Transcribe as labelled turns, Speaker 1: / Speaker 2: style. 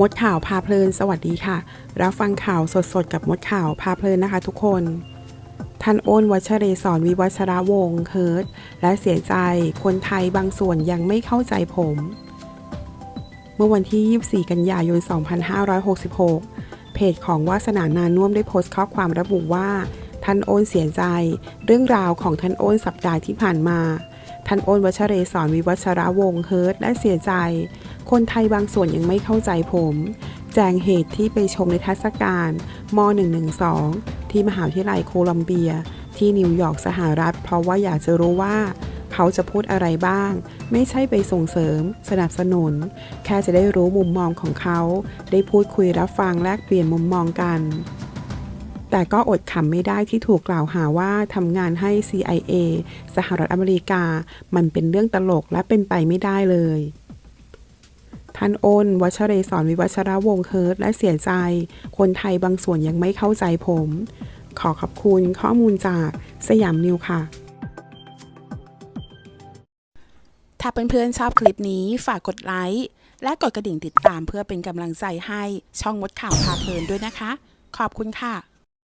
Speaker 1: มดข่าวพาเพลิน สวัสดีค่ะ รับฟังข่าวสดๆ กับมดข่าวพาเพลินนะคะทุกคน ท่านโอนวัชเรศรวิวัชระวงศ์เฮิร์ตและเสียใจคนไทยบางส่วนยังไม่เข้าใจผม เมื่อวันที่ 24 กันยายน 2566 เพจของวาสนานานุ่วมได้โพสต์ข้อความระบุว่า ท่านโอนเสียใจ เรื่องราวของท่านโอนสัปดาห์ที่ผ่านมา ท่านโอนวัชเรศรวิวัชระวงศ์เฮิร์ตและเสียใจ คนไทยบางส่วนยังไม่เข้าใจผม แจงเหตุที่ไปชมในทรรศการม .112 ที่มหาวิทยาลัยโคลัมเบีย ที่นิวยอร์กสหรัฐ เพราะว่าอยากจะรู้ว่าเขาจะพูดอะไรบ้าง ไม่ใช่ไปส่งเสริม สนับสนุน แค่จะได้รู้มุมมองของเขา ได้พูดคุยรับฟังแลกเปลี่ยนมุมมองกัน แต่ก็อดขำไม่ได้ที่ถูกกล่าวหาว่าทำงานให้ CIA สหรัฐอเมริกา มันเป็นเรื่องตลกและเป็นไปไม่ได้เลย ท่านอ้น วัชเรศรวิวัชระวงศ์เฮิร์ตและเสียใจ คนไทยบางส่วนยังไม่เข้าใจผม ขอขอบคุณข้อมูลจากสยามนิวค่ะ ถ้าเพื่อนๆชอบคลิปนี้ฝากกดไลค์และกดกระดิ่งติดตามเพื่อเป็นกำลังใจให้ช่องมดข่าวพาเพลินด้วยนะคะ ขอบคุณค่ะ